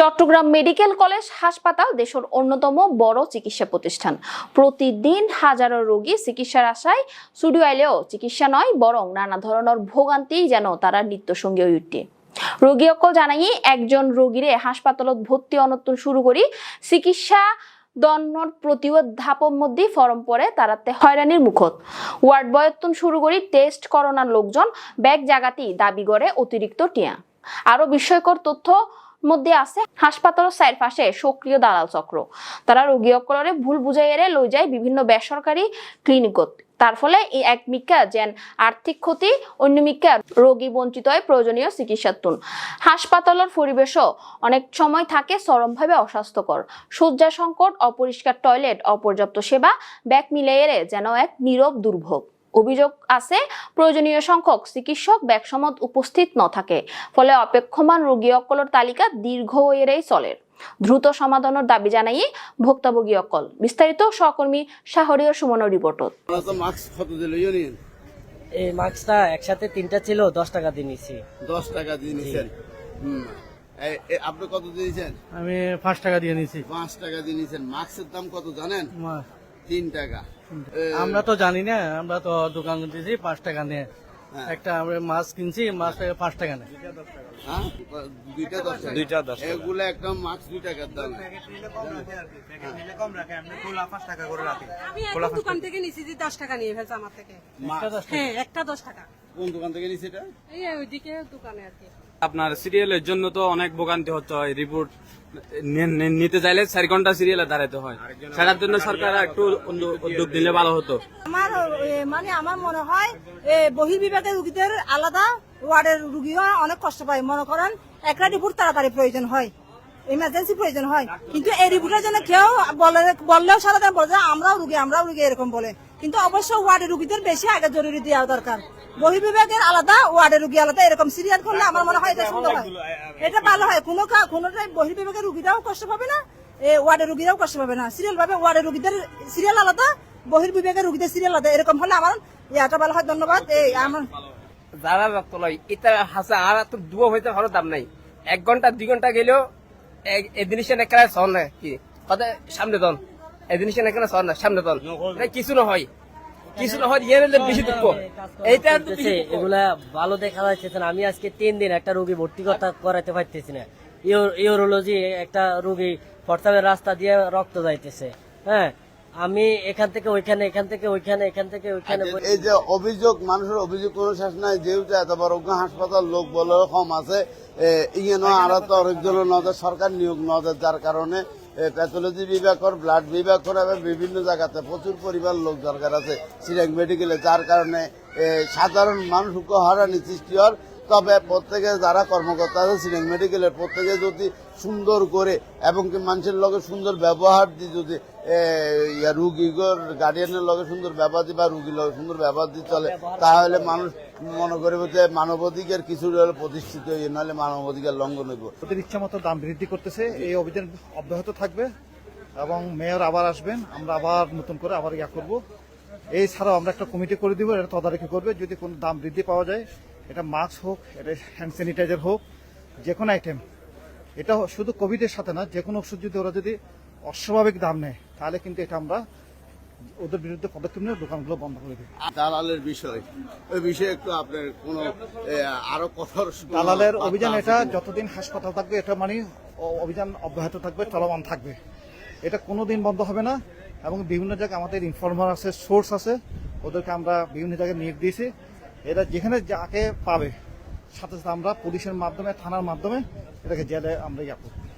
Chittagong medical college হাসপাতাল দেশের অন্যতম বড় চিকিৎসা প্রতিষ্ঠান। প্রতিদিন হাজারো রোগী চিকিৎসার আশায় স্টুডিও আইলেও চিকিৎসা নয়, বরং নানা ধরনের ভোগান্তি যেন তারা নিত্যসঙ্গী হয়ে উঠে। রোগী অকল জানাই, একজন রোগীরে হাসপাতালত ভর্তি অনত্তন শুরু করি, চিকিৎসা দন্নর প্রতিরোধ ধাপর মধ্যে ফরম পরে তারাতে হয়রানির মুখত। ওয়ার্ড বয়ত্তন শুরু করি, টেস্ট করোনার লোকজন ব্যাগ জাগাতি দাবি করে অতিরিক্ত টিয়া। আরও বিস্ময়কর তথ্য মধ্যে আছে হাসপাতালের সাইড পাশে সক্রিয় দালাল চক্র। তারা রোগী অকলরে ভুল বুঝাইয়ারে লই যায় বিভিন্ন বেসরকারি ক্লিনিকত। তার ফলে এক মিকা যেন আর্থিক ক্ষতি, অন্য মিকা রোগী বঞ্চিত হয় প্রয়োজনীয় চিকিৎসার তুন। হাসপাতালের পরিবেশও অনেক সময় থাকে চরমভাবে অস্বাস্থ্যকর। শয্যা সংকট অপরিষ্কার টয়লেট, অপর্যাপ্ত সেবা, ব্যাগ মিলাইয়েরে যেন এক নীরব দুর্ভোগ। অভিযোগ আছে প্রয়োজনীয় সংখ্যক চিকিৎসক ব্যাগসমত উপস্থিত ন থাকে ফলে অপেক্ষমান রোগী অকলর তালিকা দীর্ঘ এরেই চলে। দ্রুত সমাধানের দাবি জানাই ভুক্তভোগী অকল বিস্তারিত সহকর্মী শাহরীয় সুমনের রিপোর্টত। এই মাস্কটা একসাথে তিনটা ছিল দশ টাকা দিয়ে নিছি। দশ টাকা দিয়ে নিছেন? আপনি কত দিয়েছেন আমি পাঁচ টাকা দিয়ে নিয়েছি পাঁচ টাকা দিয়ে নিছেন। মাস্কের দাম কত জানেন? তিন টাকা। আমরা তো জানি না আমরা তো দোকান দিয়েছি পাঁচ টাকা নিয়ে। হ্যাঁ। একটা আমরা মাছ কিনছি মাছ পাঁচ টাকা নেয়। হ্যাঁ? দুইটা দশ টাকা। দুইটা দশ এগুলো একটা মাস্ক দুই টাকার দাম। আমি একটা দোকান থেকে নিছি যে দশ টাকা নিয়ে ফেলছে আমার থেকে। হ্যাঁ একটা দশ টাকা। কোন দোকান থেকে নিছে এটা? এই ওইদিকে দোকানে আর কি। আপনার সিরিয়ালের জন্য তো অনেক ভোগান্তি হতে হয় রিপোর্ট নিতে চাইলে চার ঘণ্টা সিরিয়ালে দাঁড়াতে হয়। সেটার জন্য সরকার একটু উদ্যোগ- উদ্যোগ দিলে ভালো হতো। আমার মানে আমার মনে হয় এ, বহির্বিভাগের রুগীদের আলাদা ওয়ার্ডের রুগীও অনেক কষ্ট পায়। মনে করেন একটা রিপোর্ট তাড়াতাড়ি প্রয়োজন হয়। ইমার্জেন্সি প্রয়োজন হয়। কিন্তু এই রিপোর্টের জন্য কেউ বলে বললেও সারাদিন বলে আমরাও রুগী আমরাও রুগী এরকম বলে। কিন্তু অবশ্য ওয়ার্ডের রুগীদের বেশি আগে জরুরি দেওয়া দরকার। বহির্বিভাগের আলাদা ওয়ার্ডের রুগী আলাদা, এরকম সিরিয়াল করলে আমার মনে হয় এটা সুন্দর হয়। এটা ভালো হয়। কোনো কোনোটাই বহির্বিভাগের রুগীরাও কষ্ট পাবে না ওয়ার্ডের রুগীরাও কষ্ট পাবে না। সিরিয়াল ভাবে ওয়ার্ডের রুগীদের সিরিয়াল আলাদা, বহির্বিভাগের রুগীদের সিরিয়াল আলাদা। এরকম হলে আমার ইয়াটা ভালো হয়। ধন্যবাদ। এই আমার যারা রক্ত লয় এটা হাসা আর তো দুয়ো হইতে ভালো দাম নাই। এক ঘণ্টা, দুই ঘণ্টা গেলেও এই জিনিসটা একেবারে সর না? কি? কথা সামনে দন এই জিনিসটা একেবারে সর না? সামনে দন কিছু না হয় কিছু না হয় ইয়ে বেশি দুঃখ এইটা। এগুলা ভালো দেখা যাচ্ছে না। আমি আজকে তিন দিন একটা রোগী ভর্তি কথা করাতে পারতেছি না। ইউ- ইউরোলজি একটা রোগী ফর্তাবের রাস্তা দিয়ে রক্ত যাইতেছে। হ্যাঁ? আমি এখান থেকে ওইখানে এখান থেকে ওইখানে এখান থেকে ওইখানে এই যে অভিযোগ মানুষের অভিযোগ কোনো শেষ নাই যেহেতু এত বড় হাসপাতাল লোক বলে কম আছে ইয়ে আরও তো অনেকগুলো নজর সরকার নিয়োগ নজর যার কারণে প্যাথোলজি বিভাগ কর ব্লাড বিভাগ করে এবং বিভিন্ন জায়গাতে প্রচুর পরিমাণ লোক দরকার আছে সিরাং মেডিকেলে যার কারণে সাধারণ মানুষ হারানি সৃষ্টি হওয়ার তবে প্রত্যেকে যারা কর্মকর্তা আছে মেডিকেলের প্রত্যেকে যদি সুন্দর করে এবং কি মানুষের লগে সুন্দর ব্যবহার দিয়ে যদি রুগীগর গার্ডিয়ানের লগে সুন্দর ব্যবহার দিয়ে বা রুগীর লগে সুন্দর ব্যবহার দিয়ে চলে, তাহলে মানুষ মনে করবে যে মানবাধিকার কিছু হলে প্রতিষ্ঠিত হয়ে নাহলে মানবাধিকার লঙ্ঘন হইব। ওদের ইচ্ছা মতো দাম বৃদ্ধি করতেছে, এই অভিযান অব্যাহত থাকবে এবং মেয়র আবার আসবেন, আমরা আবার নতুন করে আবার ইয়া করব। এছাড়াও আমরা একটা কমিটি করে দিব, এটা তদারকি করবে, যদি কোনো দাম বৃদ্ধি পাওয়া যায় এটা মাস্ক হোক এটা হ্যান্ড স্যানিটাইজার হোক যে কোনো আইটেম এটা শুধু কোভিডের সাথে না যে কোনো ওষুধ যদি ওরা যদি অস্বাভাবিক দাম নেয় তাহলে কিন্তু এটা আমরা ওদের বিরুদ্ধে পদক্ষেপ নিয়ে দোকানগুলো বন্ধ করে দিই দালালের বিষয়। ওই বিষয়ে একটু আপনার কোনো আরও কঠোর দালালের অভিযান এটা যতদিন হাসপাতাল থাকবে এটা মানে অভিযান অব্যাহত থাকবে চলমান থাকবে। এটা কোনো দিন বন্ধ হবে না এবং বিভিন্ন জায়গায় আমাদের ইনফর্মার আছে সোর্স আছে ওদেরকে আমরা বিভিন্ন জায়গায় নিয়োগ দিয়েছি। এরা যেখানে যাকে পাবে, সাথে সাথে আমরা পুলিশের মাধ্যমে, থানার মাধ্যমে এটাকে জেলে আমরা ইয়া করব